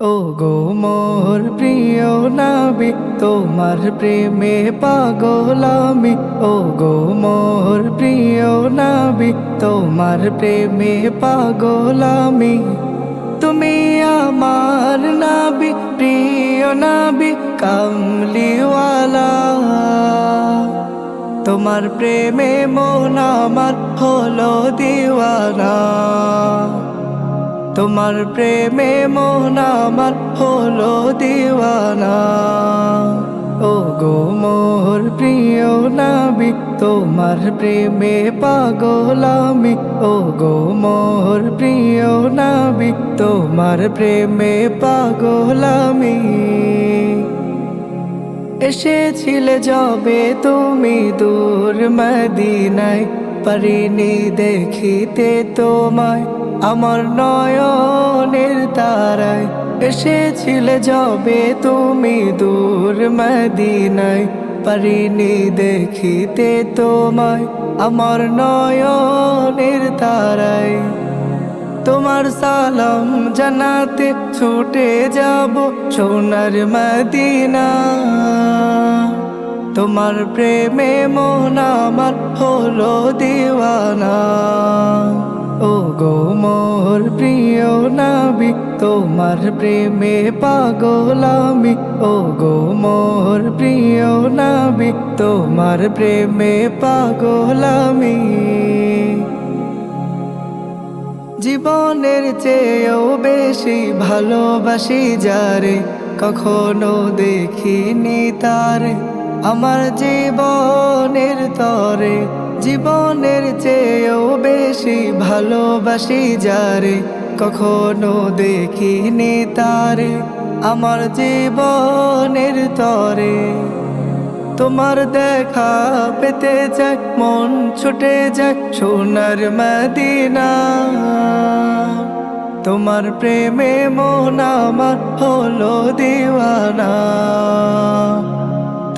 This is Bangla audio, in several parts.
ও গো মোর প্রিয় নাবি, তোমার প্রেমে পাগল আমি। ও গো মোর প্রিয় নাবি, তোমার প্রেমে পাগল আমি। তুমি আমার নাবি, প্রিয় নাবি, কামলিওয়ালা। তোমার প্রেমে মন আমার হলো দিওয়ানা। তোমার প্রেমে মন আমার হলো দিওয়ানা। ও গো মোর প্রিয় নাবি তোমার প্রেমে পাগল আমি। ও গো মোর প্রিয় নাবি তোমার প্রেমে পাগল আমি। এসেছিলে যবে তুমি দূর মদিনায় পারিনি দেখিতে তোমায়। আমার নয়নের তারায় এসেছিলে যবে তুমি দূর মদিনায়। পারিনি দেখিতে তোমায়, আমার নয়নের তারায়। তোমার সালাম জানাতে ছুটে যাব সোনার মদিনা তোমার প্রেমে মন আমার হলো দিওয়ানা। ও গো মোর প্রিয় নাবি তোমার প্রেমে পাগল আমি। ও গো মোর প্রিয় নাবি তোমার প্রেমে পাগল আমি। জীবনের চেয়েও বেশি ভালোবাসি যারে, কখনো দেখিনি তারে। আমার জীবনের তরে, জীবনের চেয়েও বেশি ভালোবাসি যারে, কখনো দেখিনি তারে। আমার জীবনের তরে, তোমার দেখা পেতে যাক, মন ছুটে যায় সোনার মদিনা। তোমার প্রেমে মন আমার হলো দিওয়ানা।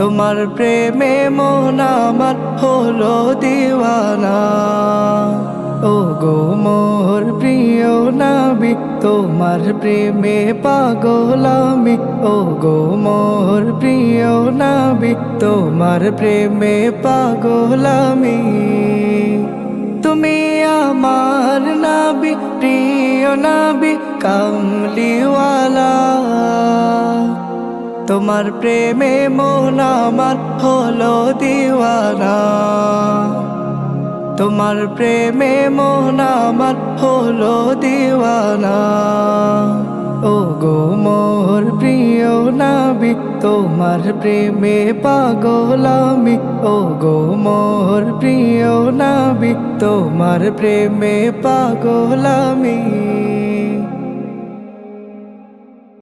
তোমার প্রেমে মন আমার হলো দিওয়ানা। ও গো মোর প্রিয় নাবি, তোমার প্রেমে পাগল আমি। ও গো মোর প্রিয় নাবি, তোমার প্রেমে পাগল আমি। তুমি আমার নাবি, প্রিয় নাবি, কামলিওয়ালা। তোমার প্রেমে মন আমার হলো দিওয়ানা। তোমার প্রেমে মন আমার হলো দিওয়ানা। ও গো মোর প্রিয় নাবি, তোমার প্রেমে পাগল আমি। ও গো মোর প্রিয় নাবি, তোমার প্রেমে পাগল আমি।